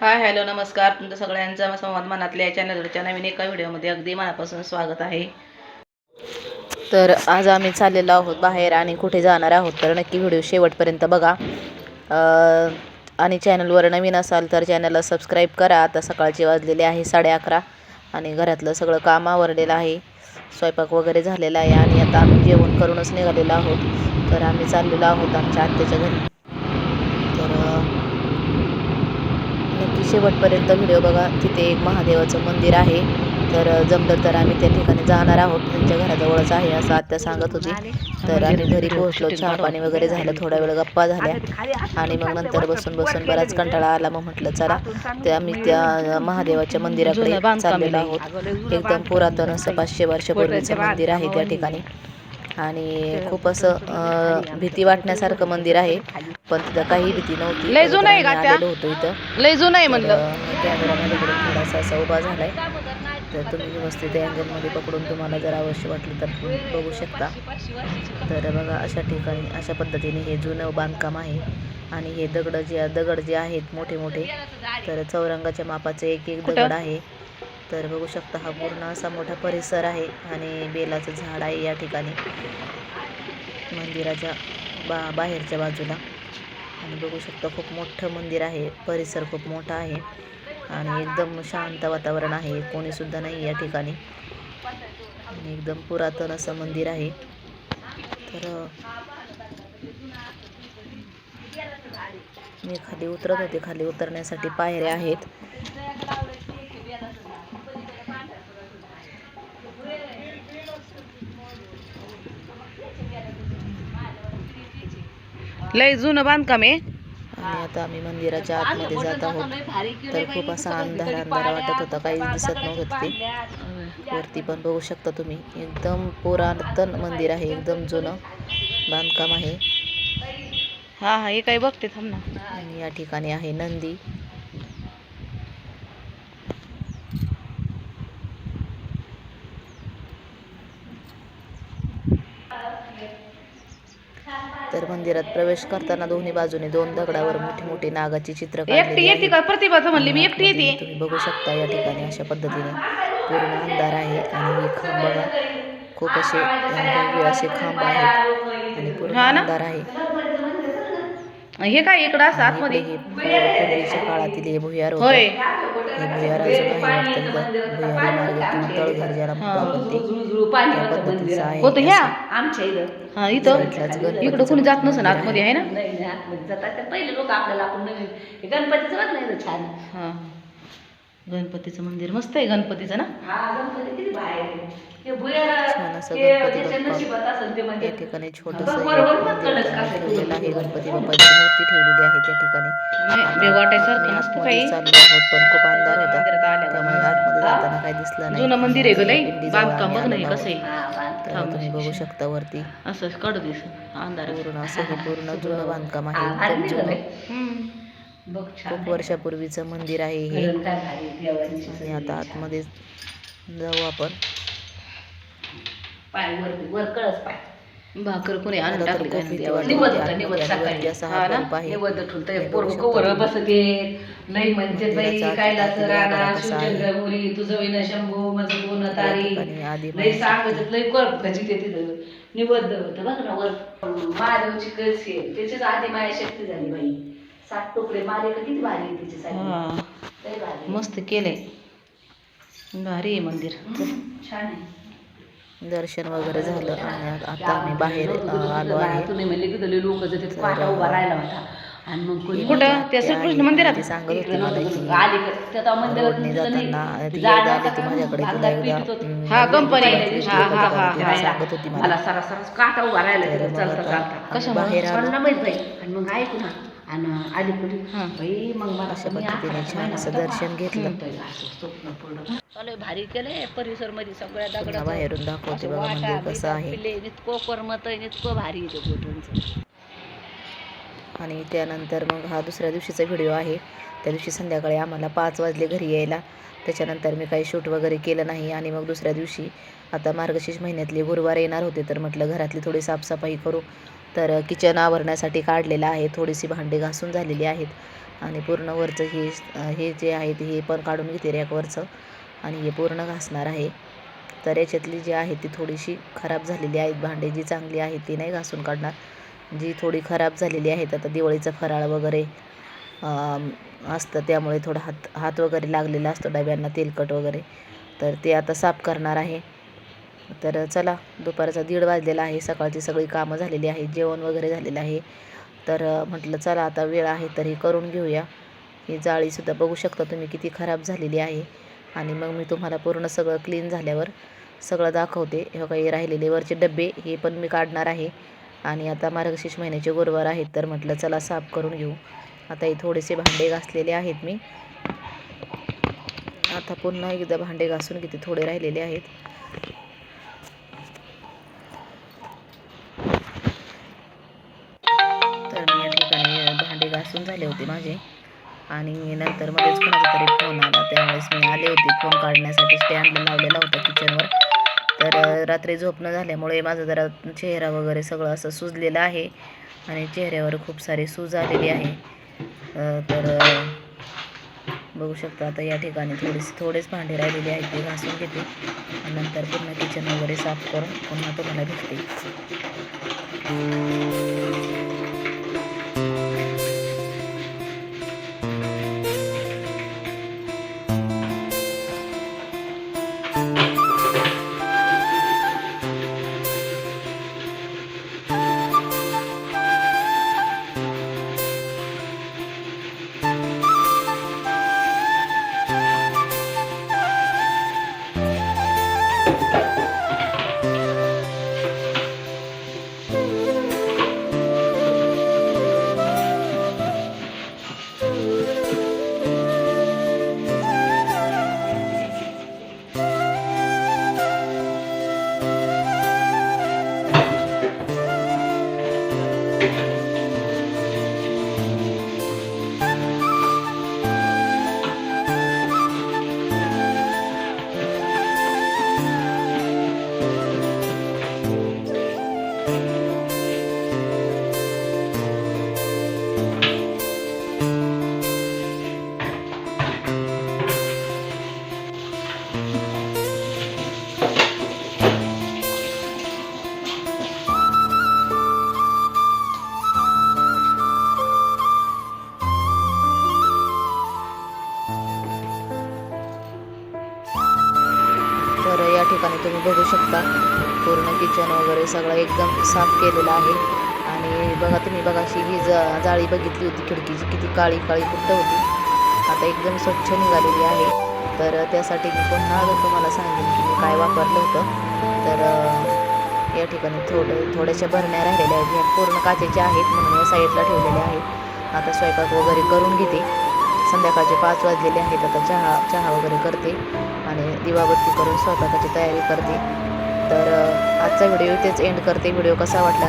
Hi hello नमस्कार. तुमचं सगळ्यांचं संवाद मनातल्या या चॅनलवरच्या नवीन एका व्हिडिओमध्ये अगदी मनापासून स्वागत आहे. तर आज आम्ही चाललेलो आहोत बाहेर आणि कुठे जाणार आहोत तर नक्की व्हिडिओ शेवटपर्यंत बघा. आणि चॅनलवर नवीन असाल तर चॅनलला सबस्क्राईब करा. आता सकाळची वाजलेली आहे साडे अकरा आणि घरातलं सगळं काम आवरलेलं आहे. स्वयंपाक वगैरे झालेला आहे आणि आता आम्ही जेवण करूनच निघालेलो आहोत. तर आम्ही चाललेलो आहोत आमच्या आत्याच्या घरी तर अं, नक्की शेवटपर्यंत व्हिडिओ बघा. तिथे एक महादेवाचं मंदिर आहे. तर जमलं तर आम्ही त्या ठिकाणी जाणार आहोत. त्यांच्या घराजवळच आहे असं आत्या सांगत होती. तर आम्ही घरी पोहोचलो. चहा पाणी वगैरे झालं. थोडा वेळ गप्पा झाल्या. आणि मग नंतर बसून बसून बराच कंटाळा आला. मग म्हटलं चला ते आम्ही त्या महादेवाच्या मंदिराकडे चाललेलो आहोत. एकदम पुरातन असं पाचशे वर्षापूर्वीचं मंदिर आहे त्या ठिकाणी. आणि खूप असं भीती वाटण्यासारखं मंदिर आहे. पण तिथं काही भीती नव्हती. लय जुनं आहे का? आलेलो होतो इथं. लय जुनं आहे म्हणलं. तर कॅमेरा माझ्याकडे थोडासा असा उभा झालाय. तर तुम्ही व्यवस्थित अँगलमध्ये पकडून तुम्हाला जर आवश्यक वाटलं तर बघू शकता. तर बघा अशा ठिकाणी अशा पद्धतीने हे जुनं बांधकाम आहे. आणि हे दगड जे दगड जे आहेत मोठे मोठे तर चौरंगाच्या मापाचे एक एक दगड आहे. तर बघू शकता हा पूर्ण असा मोठा परिसर आहे आणि बेलाचं झाड आहे या ठिकाणी. मंदिराच्या बा बाहेरच्या बाजूला. आणि बघू शकता खूप मोठं मंदिर आहे. परिसर खूप मोठा आहे. आणि एकदम शांत वातावरण आहे. कोणीसुद्धा नाही या ठिकाणी. आणि एकदम पुरातन असं मंदिर आहे. तर मी खाली उतरत होते. खाली उतरण्यासाठी पायऱ्या आहेत. लय जुनं बांधकाम आहे. आणि आता आम्ही मंदिराच्या आतमध्ये जात आहोत. तर खूप असा अंधार अंधार वाटत होता काहीच दिसत नव्हतं ते. वरती पण बघू शकता तुम्ही एकदम पुरातन मंदिर आहे एकदम जुनं बांधकाम आहे. हा हा हे काही बघते थांब ना. आणि या ठिकाणी आहे नंदी. तर मंदिरात प्रवेश करताना दोन्ही बाजूने दोन दगडावर मोठी मोठी नागाची चित्र एकटी काढलेली येते आहेत. का? प्रतिभाचं म्हणली मी एकटी येते. तुम्ही बघू शकता या ठिकाणी अशा पद्धतीने पूर्ण अंधार आहे आणि हे खांब बघा. खूप असे भव्य असे खांब आहेत आणि पूर्ण हा ना? अंधार आहे. हे काय इकडं असं आणि आतमध्ये? हे पूर्वीच्या काळातील हे भुयार होतं. होय. हे भुयार अजून आहे वाटतं. भुयारी मार्ग किंवा तळघर ज्याला म्हणतो आपण ते त्या पद्धतीचं आहे. होतं ह्या? असं. आमच्या इथं. हा इथं? गणपतीचं इकडं कोणी जात नसेल मंदिर आतमध्ये आहे ना? नाही नाही आतमध्ये जातात. ते पहिले लोक आपल्याला आपण नवीन हे गणपतीचं बघ नाही इथं छान. हा. गणपतीचं मंदिर मस्त आहे गणपतीचं ना? हा गणपती किती बाहेर आहे. म्हणजे या ठिकाणी छोटस ठेवलेलं आहे. गणपती बाप्पाची मूर्ती ठेवलेली आहे त्या ठिकाणी. आहोत पण खूप अंधार होता. मंदिरात आल्यावर. त्यामुळे आतमध्ये जाताना काही दिसलं नाही. जुनं मंदिर आहे बांधकाम बघ नाही कसं आहे हा. तुम्ही बघू शकता वरती. असं कडू दिस अंधार पूर्ण असं हे पूर्ण जुनं बांधकाम हा, आहे. निघालंय. जुनं खूप वर्षापूर्वीचं मंदिर आहे हे. आता आतमध्ये जाऊ आपण. पाय वरती वर कळस पाय. भाकर कोणी आणून मला तर नाही आतमध्ये होता, निवत आणि सकाळी. वरती असा हा ना? बल्ब आहे. हे हे पोरं कवर. बसते लई म्हणजे बाई मंदिराचा कैलास आतमध्ये राणा आवाज कसा आहे? शिवचंद्र मुरी तुझं विना शंभू माझं गुण तारी. ठिकाणी आदी लई माहिती. सांगत लई कर त्याची ते तिथं. निबद्ध होतं बघ ना वर. महादेवची कळशी आहे त्याचीच आधी माया शक्ती झाली बाई. सात तुकडे मारे का किती भारी आहे तिची हा. साठी लई भारी आहे. मस्त केलंय. भारी आहे मंदिर. छान आहे. दर्शन वगैरे झालं आणि आता आम्ही बाहेर आलो आहे आणि मग कुठं त्या श्रीकृष्ण मंदिरात सांगत होती मला आली रोडने. जाताना ती ती माझ्याकडे तिला एकदा हा, कंपनी. हा, हा, हा, हा. सांगत होती मला? बाहेर आलो आणि अलीकडे. बाई मग मला पद्धतीने छान असं. दर्शन घेतलं. स्वप्न भारी केलंय परिसरमध्ये सगळ्या दगडाचं बाहेरून दाखवते बघा मंदिर कसं आहे इतकं करमत इतकं भारी. आणि त्यानंतर मग हा दुसऱ्या दिवशीचा व्हिडिओ आहे त्या दिवशी संध्याकाळी आम्हाला पाच वाजले घरी यायला त्याच्यानंतर मी काही शूट वगैरे केलं नाही आणि मग दुसऱ्या दिवशी आता मार्गशीर्ष महिन्यातले गुरुवार येणार होते तर म्हटलं घरातली थोडी साफसफाई करू तर किचन आवरण्यासाठी काढलेलं आहे. थोडीशी भांडी घासून झालेली आहेत. आणि पूर्ण वरचं हे हे जे आहे ते हे पण काढून घेते रॅकवरचं. आणि हे पूर्ण घासणार आहे. तर याच्यातली जी आहे ती थोडीशी खराब झालेली आहेत. भांडे जी चांगली आहे ती नाही घासून काढणार. जी थोडी खराब झालेली आहेत आता दिवाळीचं फराळ वगैरे असतं. त्यामुळे थोडा हात हात वगैरे लागलेला असतो डब्यांना तेलकट वगैरे. तर ते आता साफ करणार आहे. तर चला दुपारचा दीड वाजलेला आहे. सकाळची सगळी कामं झालेली आहेत. जेवण वगैरे झालेलं आहे. तर म्हटलं चला आता वेळ आहे तर हे करून घेऊया. ही जाळीसुद्धा बघू शकता तुम्ही किती खराब झालेली आहे. आणि मग मी तुम्हाला पूर्ण सगळं क्लीन झाल्यावर सगळं दाखवते. हे काही राहिलेले वरचे डबे हे पण मी काढणार आहे. आणि आता मार्गशीर्ष महिन्याचे गुरुवार आहेत. तर म्हटलं चला साफ करून घेऊ. आता हे थोडेसे भांडे घासलेले आहेत मी. आता पुन्हा एकदा भांडे घासून किती थोडे राहिलेले आहेत. झाले होते माझे. आणि नंतर मध्येच कोणाचा तरी फोन आला. त्यावेळेस मी आले होते फोन काढण्यासाठी. स्टँड लावलेला होता किचनवर तर रात्री झोपणं झाल्यामुळे माझा जरा चेहरा वगैरे सगळं असं सुजलेलं आहे. आणि चेहऱ्यावर खूप सारी सूज आलेली आहे. तर बघू शकता आता या ठिकाणी थोडीशी थोडेच भांडे राहिलेले आहेत. ते घासून घेते. नंतर पुन्हा किचन वगैरे साफ करून पुन्हा तुम्हाला भेटते. बघू शकता. पूर्ण किचन वगैरे सगळं एकदम साफ केलेलं आहे. आणि बघा तुम्ही बघा अशी ही जा जाळी बघितली होती खिडकीची किती काळी काळी कुठं होती. आता एकदम स्वच्छ निघालेली आहे. तर त्यासाठी मी पुन्हा तुम्हाला सांगेन की मी काय वापरलं होतं. तर या ठिकाणी थोडं थोड्याशा भरण्या राहिलेल्या आहेत. ह्या पूर्ण काचेच्या आहेत म्हणून या साईडला ठेवलेल्या आहेत. आता स्वयंपाक वगैरे करून घेते. संध्याकाळचे पाच वाजलेले आहेत. आता चहा चहा वगैरे करते. आणि दिवाबत्ती करून स्वयंपाकाची तयारी करते. तर आजचा व्हिडिओ इथेच एंड करते. व्हिडिओ कसा वाटला